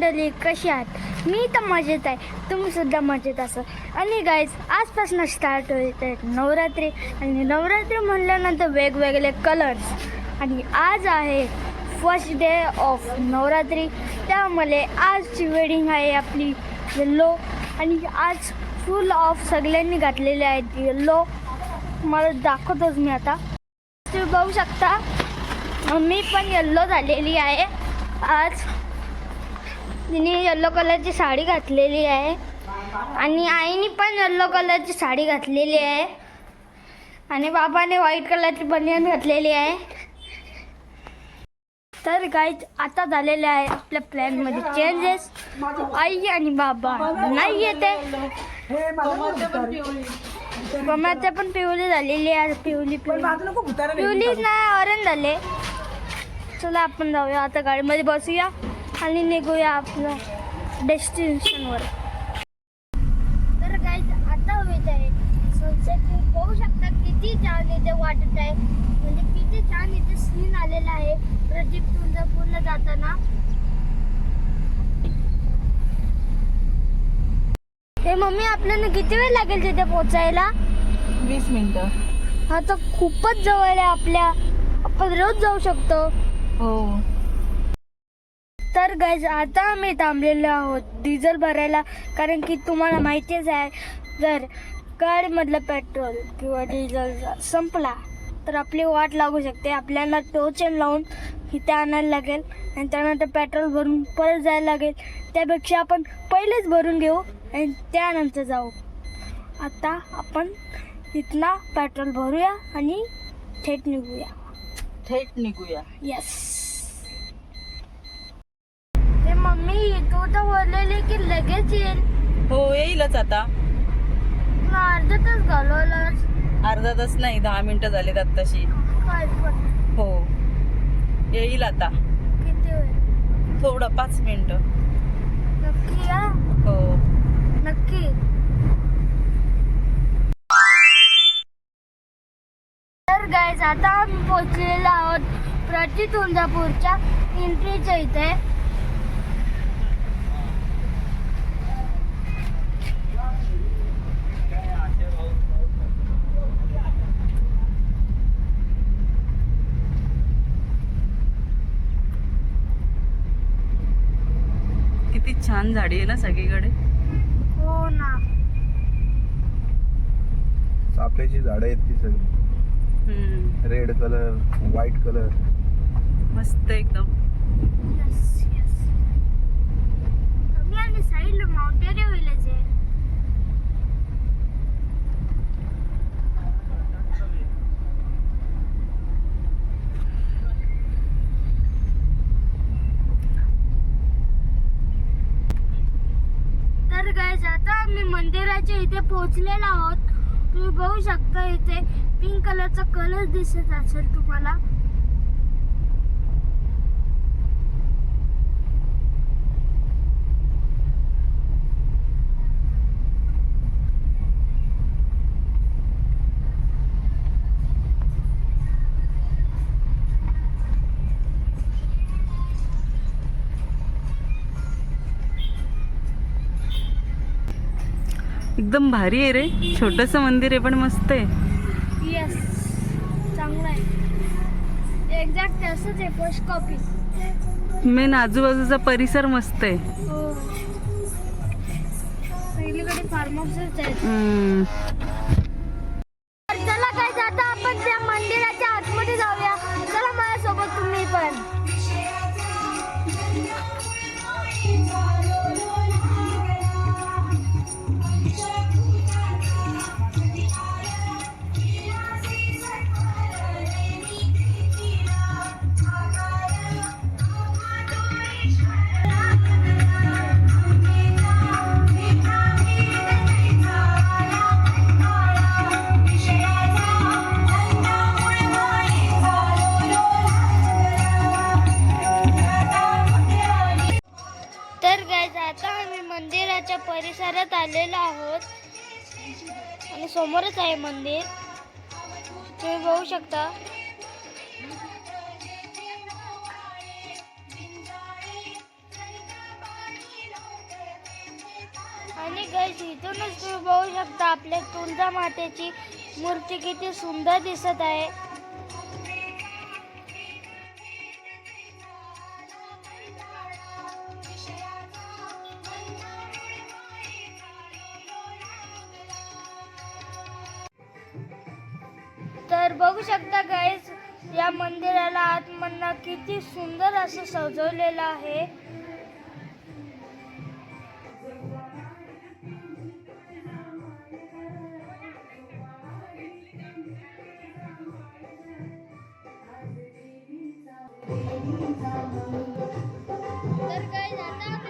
मंडळी कशी आहात? मी तर मजेत आहे. तुम्ही सुद्धा मजेत असाल. आणि गाईज आजपासून स्टार्ट होत आहेत नवरात्री. आणि नवरात्री म्हणल्यानंतर वेगवेगळे कलर्स आणि आज आहे फर्स्ट डे ऑफ नवरात्री. त्यामुळे आजची वेडिंग आहे आपली येल्लो आणि आज फुल ऑफ सगळ्यांनी घातलेले आहेत येल्लो मला दाखवतोच मी आता. तुम्ही बघू शकता. मी पण येल्लो झालेली आहे. आज तिने येल्लो कलरची साडी घातलेली आहे. आणि आईने पण येल्लो कलरची साडी घातलेली आहे. आणि बाबाने व्हाईट कलरची बनियन घातलेली आहे. तर काय आता झालेले आहे आपल्या प्लॅनमध्ये चेंजेस आई आणि बाबा नाही येते. मम्माच्या पण पिवली झालेली आहे पिवली पिवली पिवली नाही ऑरेंज झाले. चला आपण जाऊया आता गाडीमध्ये बसूया. आणि निघूया आपल्या डेस्टिनेशनवर. तर काय आता होत आहे सनसेट बघू शकता किती छान इथे वाटत आहे. म्हणजे किती छान इथे सीन आलेला आहे. प्रदीप तुळजापूरला जाताना. हे मम्मी आपल्याला किती वेळ लागेल तिथे पोचायला? वीस मिनिटं. हा तर खूपच जवळ आहे आपल्या. आपण रोज जाऊ शकतो. हो. तर गाईज आता आम्ही थांबलेलो आहोत डिझेल भरायला. कारण की तुम्हाला माहितीच आहे जर गाडीमधलं पेट्रोल किंवा डिझेल संपला तर आपली वाट लागू शकते. आपल्याला टोचन लावून इथे आणायला लागेल. आणि त्यानंतर पेट्रोल भरून परत जायला लागेल. त्यापेक्षा आपण पहिलेच भरून घेऊ आणि त्यानंतर जाऊ. आता आपण इथना पेट्रोल भरूया आणि थेट निघूया. थेट निघूया. येस मम्मी तू तर बोललेली की लगेच येईल. हो येईलच आता. मग अर्धा तास घालवलास. अर्धा तास नाही दहा मिनिटं झालेत आत्ताशी. काय पण. हो येईल आता. किती वेळ? थोडं पाच मिनिटं. नक्की या हो. नक्की. तर गायज आता आम्ही पोहोचलेलो आहोत प्रति तुळजापूरच्या एंट्रीच्या इथे किती छान झाडी आहे ना सगळीकडे? हो ना. चाफ्याची झाडं आहेत ती सगळी. हम्म, रेड कलर व्हाईट कलर मस्त एकदम. येस येस कमी आणि साईडला माउंटेन विलेज आहे तर गायज आता आम्ही मंदिराच्या इथे पोहोचलेलो आहोत. तुम्ही बघू शकता इथे पिंक कलरचा कलर दिसत असेल तुम्हाला. एकदम भारी आहे रे. छोटस मंदिर आहे पण मस्त आहे. येस चांगलं आहे. एक्झॅक्ट असंच आहे पोस्ट कॉपी मेन आजूबाजूचा परिसर मस्त आहे. हो. पहिलीकडे फार्म हाऊसच तर चला काय आता आपण त्या मंदिराच्या आतमध्ये जाऊया. चला माझ्यासोबत तुम्ही पण. आता आम्ही मंदिराच्या परिसरात आलेलो आहोत. आणि समोरच आहे मंदिर. तुम्ही बघू शकता. आणि गैस इथूनच तुम्ही बघू शकता आपल्या तुळजा मातेची मूर्ती किती सुंदर दिसत आहे. बघू शकता गाईज या मंदिराला आतमधनं किती सुंदर असं सजवलेलं आहे. तर काही आता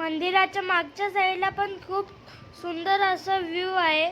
मंदिराच्या मागच्या साईडला पण खूप सुंदर असा व्ह्यू आहे.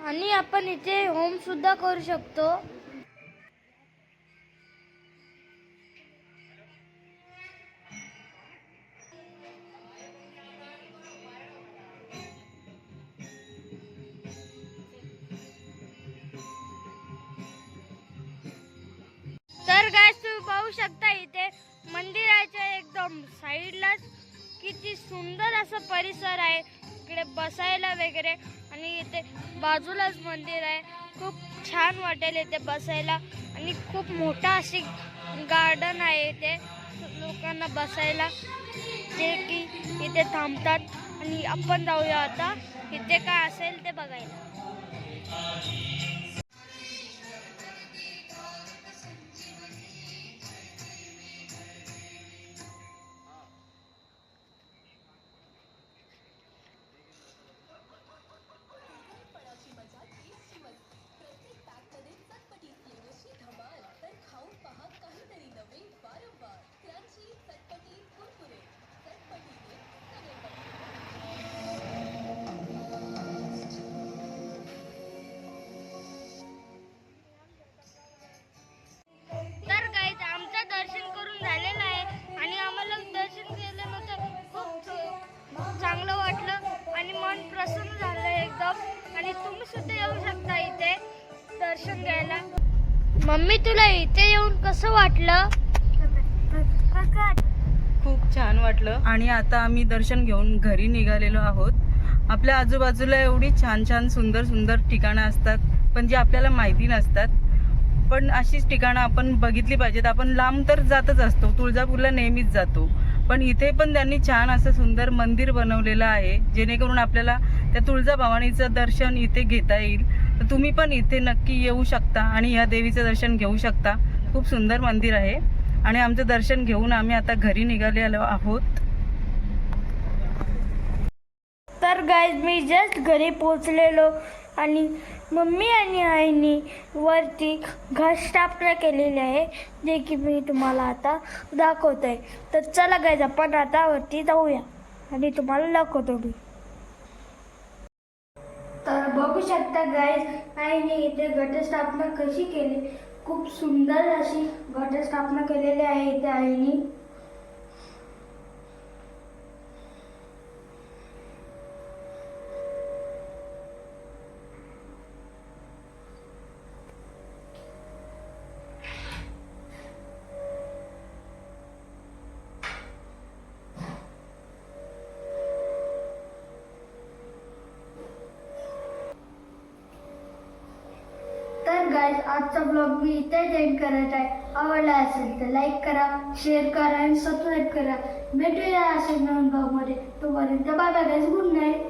आणि आपण इथे होम सुद्धा करू शकतो. तर तुम्ही पाहू शकता इथे. मंदिराच्या एकदम साईडलाच किती सुंदर असं परिसर आहे. इकडे बसायला वगैरे आणि इथे बाजूलाच मंदिर आहे. खूप छान वाटेल इथे बसायला आणि खूप मोठा अशी गार्डन आहे इथे. लोकांना बसायला जे की इथे थांबतात. आणि आपण जाऊया आता. इथे काय असेल ते बघायला. सुद्धा येऊ शकता इथे. दर्शन घ्यायला. मम्मी तुला इथे येऊन कसं वाटलं? खूप छान वाटलं. आणि आता आम्ही दर्शन घेऊन घरी निघालेलो आहोत. आपल्या आजूबाजूला एवढी छान छान सुंदर सुंदर ठिकाणं असतात पण जी आपल्याला माहिती नसतात. पण अशीच ठिकाणं आपण बघितली पाहिजेत. आपण लांब तर जातच असतो. तुळजापूरला नेहमीच जातो. पण इथे पण त्यांनी छान असं सुंदर मंदिर बनवलेलं आहे जेणेकरून आपल्याला त्या तुळजाभवानीचं दर्शन इथे घेता येईल. तर तुम्ही पण इथे नक्की येऊ शकता आणि ह्या देवीचं दर्शन घेऊ शकता. खूप सुंदर मंदिर आहे आणि आमचं दर्शन घेऊन आम्ही आता घरी निघाले आलो आहोत. तर गाईज मी जस्ट घरी पोचलेलो आणि मम्मी आणि आईनी वरती घर स्थापना केलेली आहे जे की मी तुम्हाला आता दाखवत आहे तर चला गाईज आपण आता वरती जाऊया. आणि तुम्हाला दाखवतो मी. तर बघू शकता गाईज आईने इथे घटस्थापना कशी केली? खूप सुंदर अशी घटस्थापना केलेली आहे इथे आईने. आजचा ब्लॉग मी इथे एंड करत आहे. आवडला असेल तर लाईक करा शेअर करा आणि सबस्क्राईब करा. भेटूया असेल नवीन ब्लॉगमध्ये तोपर्यंत बाय बाय गुड नाईट